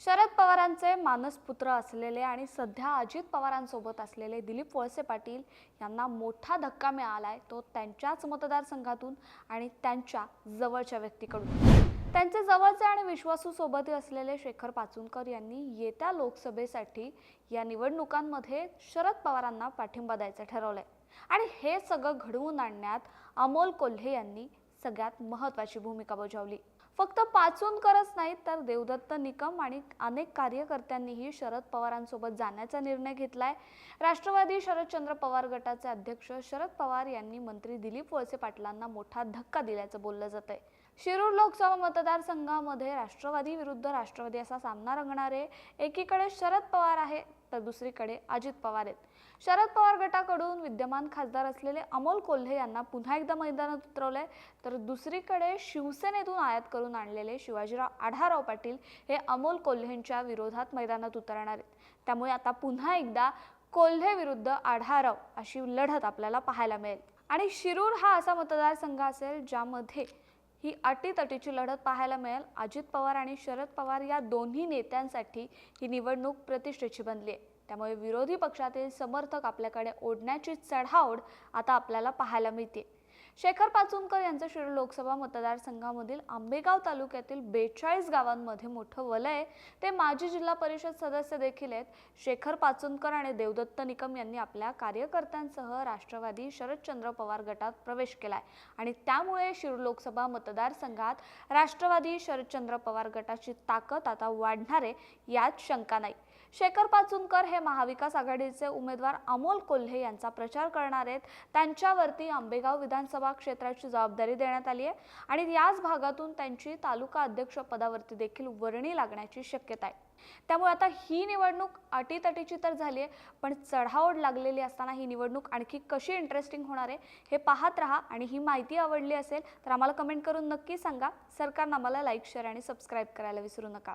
शरद पवारांचे मानसपुत्र असलेले आणि सध्या अजित पवारांसोबत असलेले दिलीप वळसे पाटील यांना मोठा धक्का मिळालाय तो त्यांच्याच मतदारसंघातून आणि त्यांच्या जवळच्या व्यक्तीकडून. त्यांचे जवळचे आणि विश्वासूसोबत असलेले शेखर पाचूनकर यांनी येत्या लोकसभेसाठी या निवडणुकांमध्ये शरद पवारांना पाठिंबा द्यायचं ठरवलंय. आणि हे सगळं घडवून आणण्यात अमोल कोल्हे यांनी सगळ्यात महत्त्वाची भूमिका बजावली. फक्त पाचूनकरच नाही तर देवदत्त निकम आणि अनेक कार्यकर्त्यांनीही शरद पवारांसोबत जाण्याचा निर्णय घेतलाय. राष्ट्रवादी शरदचंद्र पवार गटाचे अध्यक्ष शरद पवार यांनी मंत्री दिलीप वळसे पाटलांना मोठा धक्का दिल्याचं बोललं जातंय. शिरूर लोकसभा मतदारसंघामध्ये राष्ट्रवादी विरुद्ध राष्ट्रवादी असा सामना रंगणारे एकीकडे शरद पवार आहे तर दुसरीकडे अजित पवार आहेत. शरद पवार गटाकडून विद्यमान खासदार असलेले अमोल कोल्हे यांना पुन्हा एकदा मैदानात उतरवलंय. तर दुसरीकडे शिवसेनेतून आयात करून आणलेले शिवाजीराव आढाराव पाटील हे अमोल कोल्हेंच्या विरोधात मैदानात उतरणार आहेत. त्यामुळे आता पुन्हा एकदा कोल्हे विरुद्ध आढाराव अशी लढत आपल्याला पाहायला मिळेल. आणि शिरूर हा असा मतदारसंघ असेल ज्यामध्ये ही अटीतटीची लढत पाहायला मिळेल. अजित पवार आणि शरद पवार या दोन्ही नेत्यांसाठी ही निवडणूक प्रतिष्ठेची बनली आहे. त्यामुळे विरोधी पक्षातील समर्थक आपल्याकडे ओढण्याची चढाओढ आता आपल्याला पाहायला मिळते. शेखर पाचुनकर यांचं शिरूर लोकसभा मतदारसंघामधील आंबेगाव तालुक्यातील बेचाळीस गावांमध्ये मोठं वलय ते माजी जिल्हा परिषद सदस्य देखील आहेत. शेखर पाचुनकर आणि देवदत्त निकम यांनी आपल्या कार्यकर्त्यांसह राष्ट्रवादी शरदचंद्र पवार गटात प्रवेश केलाय. आणि त्यामुळे शिरूर लोकसभा मतदारसंघात राष्ट्रवादी शरदचंद्र पवार गटाची ताकद आता वाढणार आहे यात शंका नाही. शेखर पाचुनकर हे महाविकास आघाडीचे उमेदवार अमोल कोल्हे यांचा प्रचार करणार आहेत. त्यांच्यावरती आंबेगाव विधानसभा विधानसभा क्षेत्राची जबाबदारी देण्यात आली आहे. आणि याच भागातून त्यांची तालुका अध्यक्ष पदावरती देखील वर्णी लागण्याची शक्यता आहे. त्यामुळे आता ही निवडणूक अटीतटीची तर झाली आहे पण चढाओढ लागलेली असताना ही निवडणूक आणखी कशी इंटरेस्टिंग होणार आहे हे पाहत राहा. आणि ही माहिती आवडली असेल तर आम्हाला कमेंट करून नक्की सांगा. सरकारनं आम्हाला लाईक शेअर आणि सबस्क्राईब करायला विसरू नका.